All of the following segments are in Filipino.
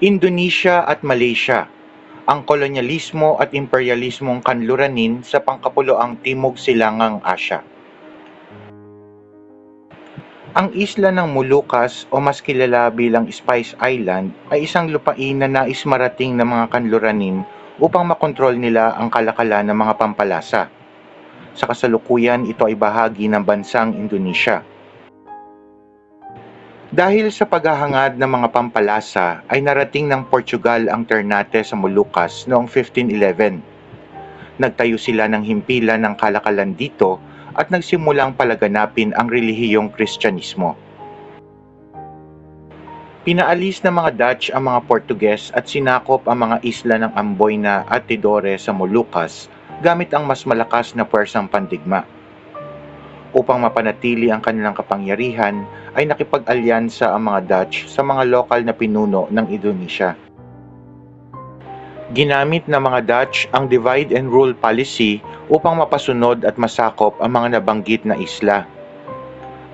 Indonesia at Malaysia, ang kolonyalismo at imperialismong kanluranin sa pangkapuluang Timog Silangang Asya. Ang isla ng Molucas o mas kilala bilang Spice Island ay isang lupain na nais marating ng mga kanluranin upang makontrol nila ang kalakalan ng mga pampalasa. Sa kasalukuyan, ito ay bahagi ng bansang Indonesia. Dahil sa paghahangad ng mga pampalasa ay narating ng Portugal ang Ternate sa Molucas noong 1511. Nagtayo sila ng himpilan ng kalakalan dito at nagsimulang palaganapin ang relihiyong Kristyanismo. Pinaalis ng mga Dutch ang mga Portuges at sinakop ang mga isla ng Amboyna at Tidore sa Molucas gamit ang mas malakas na puwersang pandigma. Upang mapanatili ang kanilang kapangyarihan ay nakipag-alyansa ang mga Dutch sa mga lokal na pinuno ng Indonesia. Ginamit ng mga Dutch ang divide and rule policy upang mapasunod at masakop ang mga nabanggit na isla.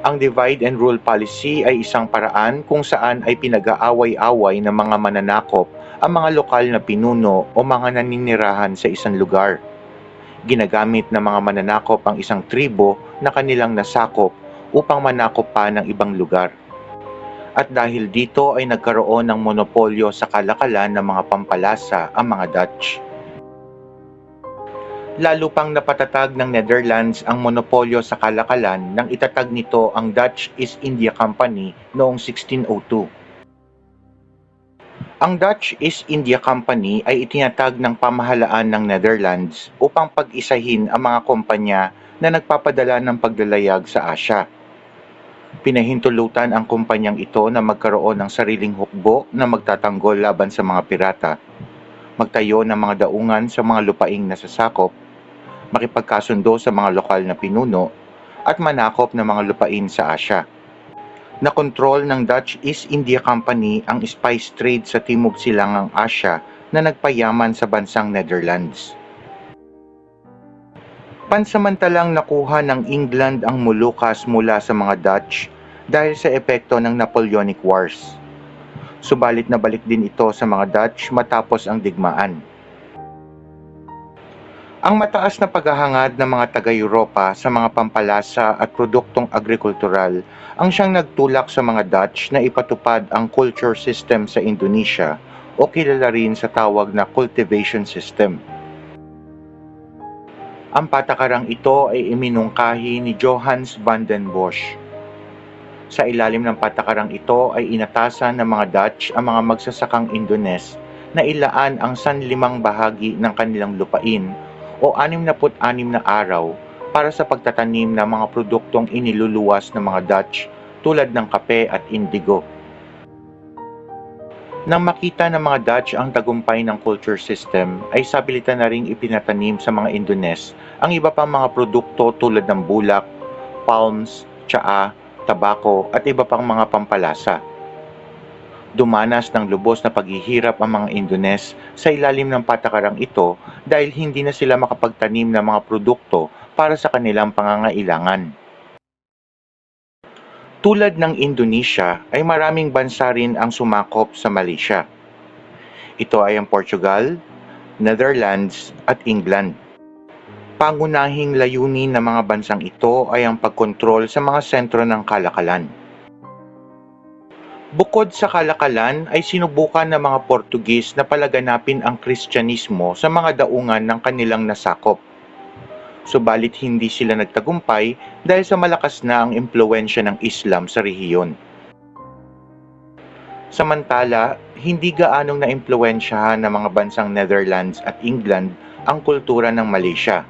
Ang divide and rule policy ay isang paraan kung saan ay pinag-aaway-away ng mga mananakop ang mga lokal na pinuno o mga naninirahan sa isang lugar. Ginagamit ng mga mananakop ang isang tribo na kanilang nasakop upang manakop pa ng ibang lugar at dahil dito ay nagkaroon ng monopolyo sa kalakalan ng mga pampalasa ang mga Dutch. Lalo pang napatatag ng Netherlands ang monopolyo sa kalakalan nang itatag nito ang Dutch East India Company noong 1602. Ang Dutch East India Company ay itinatag ng pamahalaan ng Netherlands upang pag-isahin ang mga kumpanya na nagpapadala ng paglalayag sa Asya Pinahintulutan ang kumpanyang ito na magkaroon ng sariling hukbo na magtatanggol laban sa mga pirata, magtayo ng mga daungan sa mga lupaing nasasakop, makipagkasundo sa mga lokal na pinuno, at manakop ng mga lupain sa Asya. Nakontrol ng Dutch East India Company ang spice trade sa Timog Silangang Asya na nagpayaman sa bansang Netherlands. Pansamantalang nakuha ng England ang Molucas mula sa mga Dutch dahil sa epekto ng Napoleonic Wars. Subalit nabalik din ito sa mga Dutch matapos ang digmaan. Ang mataas na paghahangad ng mga taga-Europa sa mga pampalasa at produktong agrikultural ang siyang nagtulak sa mga Dutch na ipatupad ang culture system sa Indonesia o kilala rin sa tawag na cultivation system. Ang patakarang ito ay iminungkahi ni Johannes van den Bosch. Sa ilalim ng patakarang ito ay inatasan ng mga Dutch ang mga magsasakang Indones na ilaan ang sanlimang bahagi ng kanilang lupain o 66 na araw para sa pagtatanim ng mga produktong iniluluwas ng mga Dutch tulad ng kape at indigo. Nang makita ng mga Dutch ang tagumpay ng culture system, ay sabilitan na ring ipinatanim sa mga Indones ang iba pang mga produkto tulad ng bulak, palms, tsaa, tabako at iba pang mga pampalasa. Dumanas ng lubos na paghihirap ang mga Indones sa ilalim ng patakarang ito dahil hindi na sila makapagtanim ng mga produkto para sa kanilang pangangailangan. Tulad ng Indonesia ay maraming bansa rin ang sumakop sa Malaysia. Ito ay ang Portugal, Netherlands at England. Pangunahing layunin ng mga bansang ito ay ang pagkontrol sa mga sentro ng kalakalan. Bukod sa kalakalan ay sinubukan ng mga Portugis na palaganapin ang Kristyanismo sa mga daungan ng kanilang nasakop subalit hindi sila nagtagumpay dahil sa malakas na ang impluensya ng Islam sa rehiyon. Samantala, hindi gaanong naimpluensyahan ng mga bansang Netherlands at England ang kultura ng Malaysia.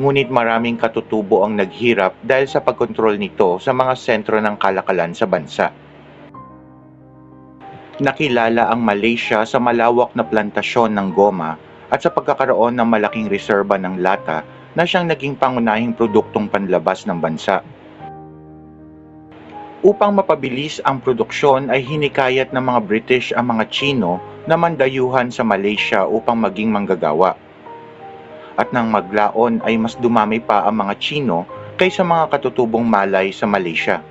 Ngunit maraming katutubo ang naghirap dahil sa pagkontrol nito sa mga sentro ng kalakalan sa bansa. Nakilala ang Malaysia sa malawak na plantasyon ng goma at sa pagkakaroon ng malaking reserba ng lata na siyang naging pangunahing produktong panlabas ng bansa. Upang mapabilis ang produksyon ay hinikayat ng mga British ang mga Chino na mandayuhan sa Malaysia upang maging manggagawa. At nang maglaon ay mas dumami pa ang mga Chino kaysa mga katutubong Malay sa Malaysia.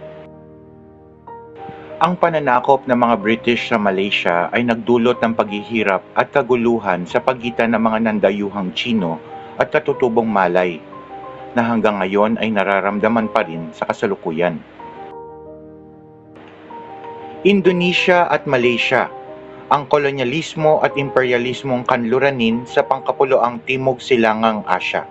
Ang pananakop ng mga British sa Malaysia ay nagdulot ng paghihirap at kaguluhan sa pagitan ng mga nandayuhang Chino at katutubong Malay na hanggang ngayon ay nararamdaman pa rin sa kasalukuyan. Indonesia at Malaysia ang kolonyalismo at imperialismong kanluranin sa pangkapuluang Timog Silangang Asya.